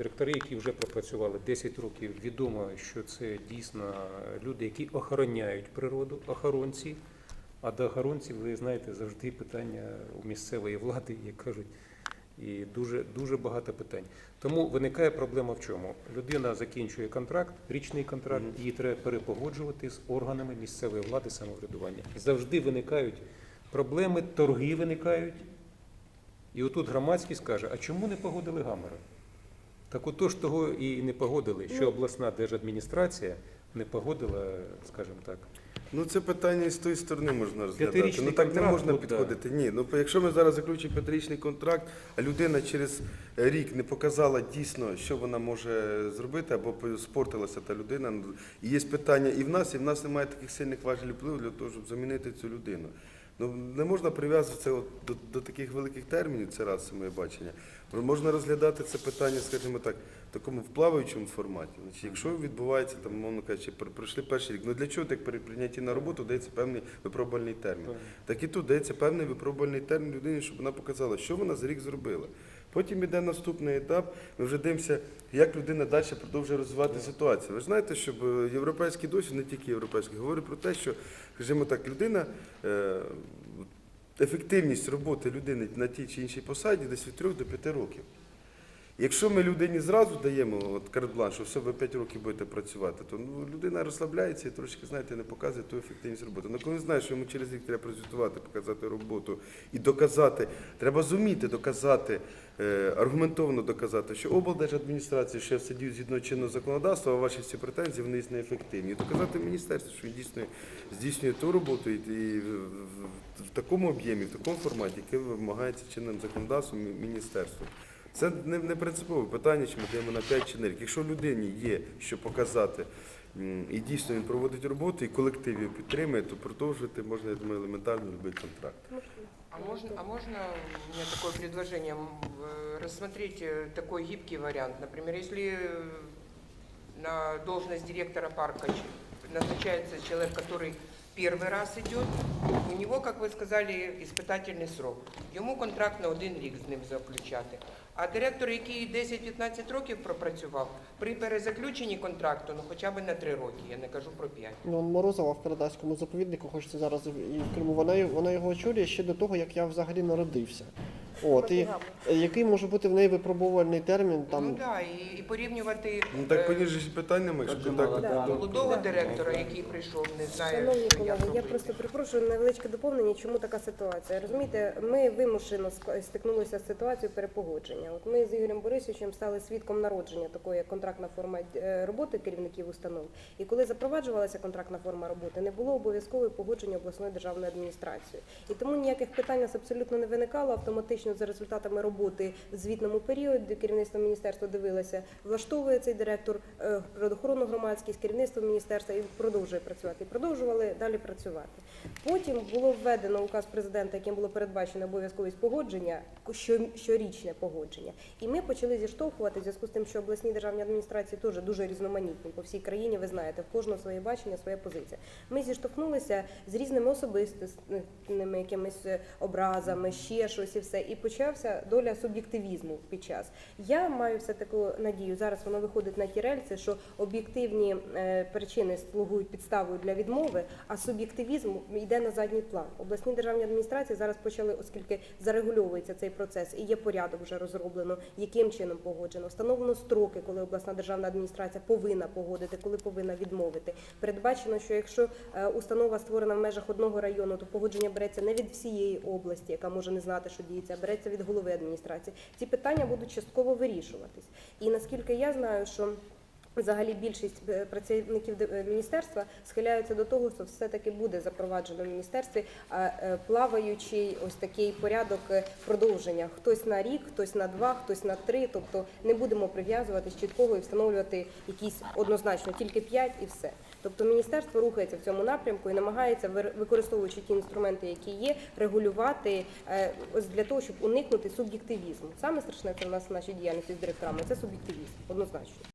Директори, які вже пропрацювали 10 років, відомо, що це дійсно люди, які охороняють природу, охоронці. А до охоронців, ви знаєте, завжди питання у місцевої влади, як кажуть, і дуже, дуже багато питань. Тому виникає проблема в чому? Людина закінчує контракт, річний контракт, її треба перепогоджувати з органами місцевої влади самоврядування. Завжди виникають проблеми, торги виникають. І отут громадськість каже, а чому не погодили Гамера? Так отож того і не погодили, що обласна держадміністрація не погодила, скажімо так. Ну це питання і з тої сторони можна розглядати. Ну так не контракт, можна от, да. підходити. Ні, ну якщо ми зараз заключимо п'ятирічний контракт, а людина через рік не показала дійсно, що вона може зробити, або спортилася та людина. ну, І є питання і в нас, і в нас немає таких сильних важелів впливу для того, щоб замінити цю людину. Ну не можна прив'язувати це от до, до таких великих термінів, це раз моє бачення. Можна розглядати це питання, скажімо так, такому вплаваючому форматі. Значить, якщо відбувається там, мовно кажучи, пройшли перший рік, ну для чого так при прийнятті на роботу дається певний випробувальний термін? Так і тут дається певний випробувальний термін людині, щоб вона показала, що вона за рік зробила. Потім іде наступний етап. Ми вже дивимося, як людина далі продовжує розвивати ситуацію. Ви ж знаєте, щоб е, європейський досвід, не тільки європейський, говорить про те, що, скажімо так, людина. е, Ефективність роботи людини на тій чи іншій посаді десь від 3 до 5 років. Якщо ми людині зразу даємо от карт-бланш, що все, ви 5 років будете працювати, то ну, людина розслабляється і трошки, знаєте, не показує ту ефективність роботи. Ну, коли знаєш, що йому через рік треба презентувати, показати роботу і доказати, треба зуміти доказати, е, аргументовано доказати, що облдержадміністрація ще діють згідно чинного законодавства, а ваші всі претензії вони є неефективні. І доказати міністерству, що він дійсно здійснює ту роботу і, і в, в- такому об'ємі, в такому форматі, який вимагається чинним законодавством міністерством. Це не, не принципове питання, чи ми даємо на 5 чи на рік. Якщо людині є що показати, м, і дійсно він проводить роботу, і колектив його підтримує, то продовжувати можна, я думаю, елементарно будь-який контракт. А можно, а можно у меня такое предложение м, э, рассмотреть э, такой гибкий вариант? Например, если э, на должность директора парка ч- назначается человек, который первый раз идет, у него, как вы сказали, испытательный срок. Йому контракт на один рік з ним заключати. А директор, який 10-15 років пропрацював, при перезаключенні контракту, ну хоча б на 3 роки, я не кажу про 5. Ну, Морозова в Карадайському заповіднику, хочеться зараз і в Криму. Вона, вона його очолює ще до того, як я взагалі народився. От, і який може бути в неї випробувальний термін? Там, Ну так, і, і порівнювати Ну так е, поніж ж питань немає, якщо контракт. Да. молодого директора, який прийшов, не знає, Шановні що колеги, як я робити. просто припрошую невеличке доповнення, чому така ситуація. Розумієте, ми вимушено ск- стикнулися з ситуацією перепогодження. От ми з Ігорем Борисовичем стали свідком народження такої як контрактна форма е, роботи керівників установ. І коли запроваджувалася контрактна форма роботи, не було обов'язкової погодження обласної державної адміністрації. І тому ніяких питань у нас абсолютно не виникало. Автоматично за результатами роботи в звітному періоді керівництво міністерства дивилося, влаштовує цей директор е, природоохоронну громадськість, керівництво міністерства і продовжує працювати. І продовжували далі працювати. Потім було введено указ президента, яким було передбачено обов'язковість погодження, щорічне погодження. І ми почали зіштовхувати в зв'язку з тим, що обласні державні адміністрації теж дуже різноманітні по всій країні. Ви знаєте, в кожного своє бачення, своя позиція. Ми зіштовхнулися з різними особистими якимись образами, ще щось і все. І почався доля суб'єктивізму під час. Я маю все таку надію. Зараз воно виходить на ті рельси, що об'єктивні е, причини слугують підставою для відмови, а суб'єктивізм йде на задній план. Обласні державні адміністрації зараз почали, оскільки зарегульовується цей процес і є порядок вже розроблено, яким чином погоджено. Встановлено строки, коли обласна державна адміністрація повинна погодити, коли повинна відмовити. Передбачено, що якщо е, установа створена в межах одного району, то погодження береться не від всієї області, яка може не знати, що діється, а від голови адміністрації. Ці питання будуть частково вирішуватись. І наскільки я знаю, що Взагалі більшість е, працівників е, міністерства схиляються до того, що все-таки буде запроваджено в міністерстві е, плаваючий ось такий порядок продовження. Хтось на рік, хтось на два, хтось на три. Тобто не будемо прив'язуватись чіткого і встановлювати якісь однозначно тільки п'ять і все. Тобто міністерство рухається в цьому напрямку і намагається використовуючи ті інструменти, які є, регулювати е, для того, щоб уникнути суб'єктивізму. Саме страшне це в нас в нашій діяльності з директорами це суб'єктивізм, однозначно.